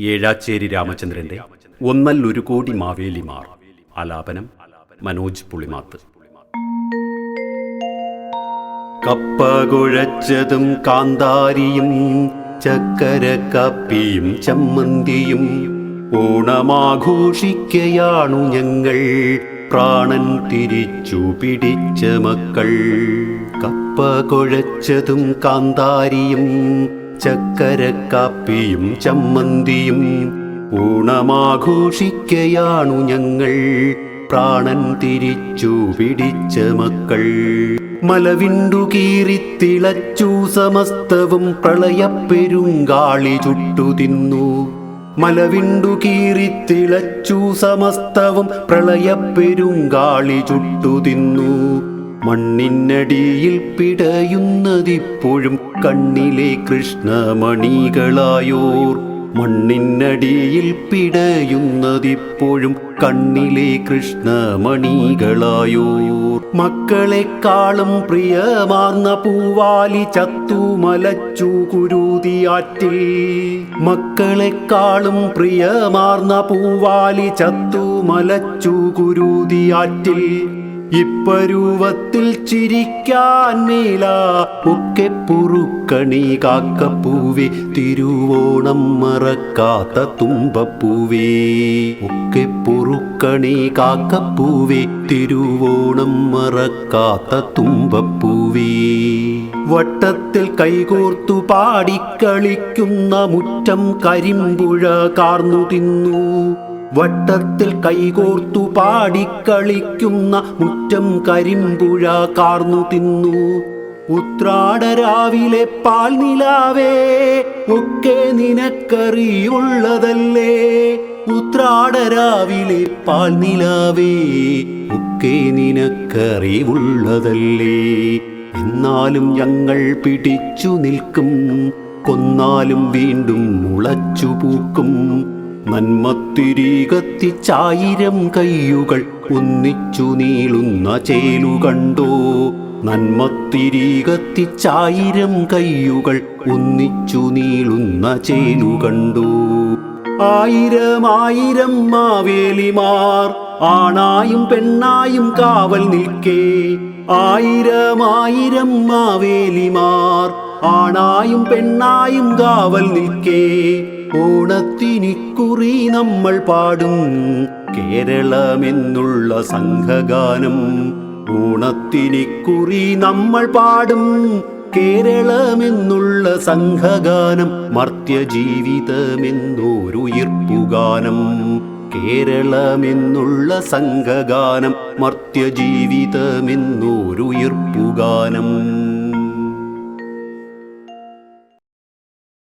ഏഴാച്ചേരി രാമചന്ദ്രന്റെ ഒന്നല്ലൊരു കോടി മാവേലിമാർ. ആലാപനം മനോജ് പുളിമാത്ത്. കപ്പ കുഴച്ചതും കാന്താരിയും ചക്കര കപ്പിയും ചമ്മന്തിയും ഓണമാഘോഷിക്കയാണു ഞങ്ങൾ. പ്രാണൻ തിരിച്ചു പിടിച്ച മക്കൾ. കപ്പ കുഴച്ചതും കാന്താരിയും ചക്കര കാപ്പിയും ചമ്മന്തിയും ഓണമാഘോഷിക്കയാണു ഞങ്ങൾ. പ്രാണൻ തിരിച്ചു പിടിച്ച മക്കൾ. മലവിണ്ടു കീറിത്തിളച്ചു സമസ്തവും പ്രളയപ്പെരുങ്കാളി ചുട്ടു തിന്നു. മലവിണ്ടു കീറിത്തിളച്ചു സമസ്തവും പ്രളയപ്പെരുങ്കാളി ചുട്ടു തിന്നു. മണ്ണിനടിയിൽ പിടയുന്നതിപ്പോഴും കണ്ണിലെ കൃഷ്ണമണികളായോർ. മണ്ണിനടിയിൽ പിടയുന്നതിപ്പോഴും കണ്ണിലെ കൃഷ്ണമണികളായോർ. മക്കളെക്കാളും പ്രിയമാർന്ന പൂവാലി ചത്തു മലച്ചു കുരുതിയാറ്റിൽ. മക്കളെക്കാളും പ്രിയമാർന്ന പൂവാലി ചത്തു മലച്ചു കുരുതിയാറ്റിൽ. ഇപ്പരൂപത്തിൽ ചിരിക്കാൻ മേല ഒക്കെ പുറുക്കണി കാക്കപ്പൂവേ തിരുവോണം മറക്കാത്ത തുമ്പപ്പൂവേ. ഒക്കെ പുറുക്കണി കാക്കപ്പൂവേ തിരുവോണം മറക്കാത്ത തുമ്പപ്പൂവേ. വട്ടത്തിൽ കൈകോർത്തു പാടിക്കളിക്കുന്ന മുറ്റം കരിമ്പുഴ കാർന്നു തിന്നു. വട്ടത്തിൽ കൈകോർത്തു പാടിക്കളിക്കുന്ന മുറ്റം കരിമ്പുഴ കാർന്നു തിന്നു. ഉത്രാടരാവിലെ പാൽ നിലാവേ ഒക്കെ നിനക്കറിയുള്ളതല്ലേ. ഉത്രാടരാവിലെ പാൽ നിലാവേ ഒക്കെ നിനക്കറിവുള്ളതല്ലേ. എന്നാലും ഞങ്ങൾ പിടിച്ചു നിൽക്കും കൊന്നാലും വീണ്ടും മുളച്ചു പൂക്കും. നന്മത്തിരി കത്തിച്ചായിരം കയ്യുകൾ ഒന്നിച്ചു നീളുന്ന ചേലു കണ്ടോ. നന്മത്തിരി കത്തിച്ചായിരം കയ്യുകൾ ഒന്നിച്ചു നീളുന്ന ചേലു കണ്ടോ. ആയിരം മാവേലിമാർ ആണായും പെണ്ണായും കാവൽ നിൽക്കേ. ആയിരം ആയിരം മാവേലിമാർ ആണായും പെണ്ണായും കാവൽ നിൽക്കേ. ഓണത്തിനിക്കുറി നമ്മൾ പാടും കേരളമെന്നുള്ള സംഘഗാനം. ഓണത്തിനിക്കുറി നമ്മൾ പാടും കേരളമെന്നുള്ള സംഘഗാനം. മർത്യജീവിതമെന്നോരുയിർപ്പുഗാനം. കേരളമെന്നുള്ള സംഘഗാനം. മർത്യജീവിതമെന്നോരുയിർപ്പുഗാനം.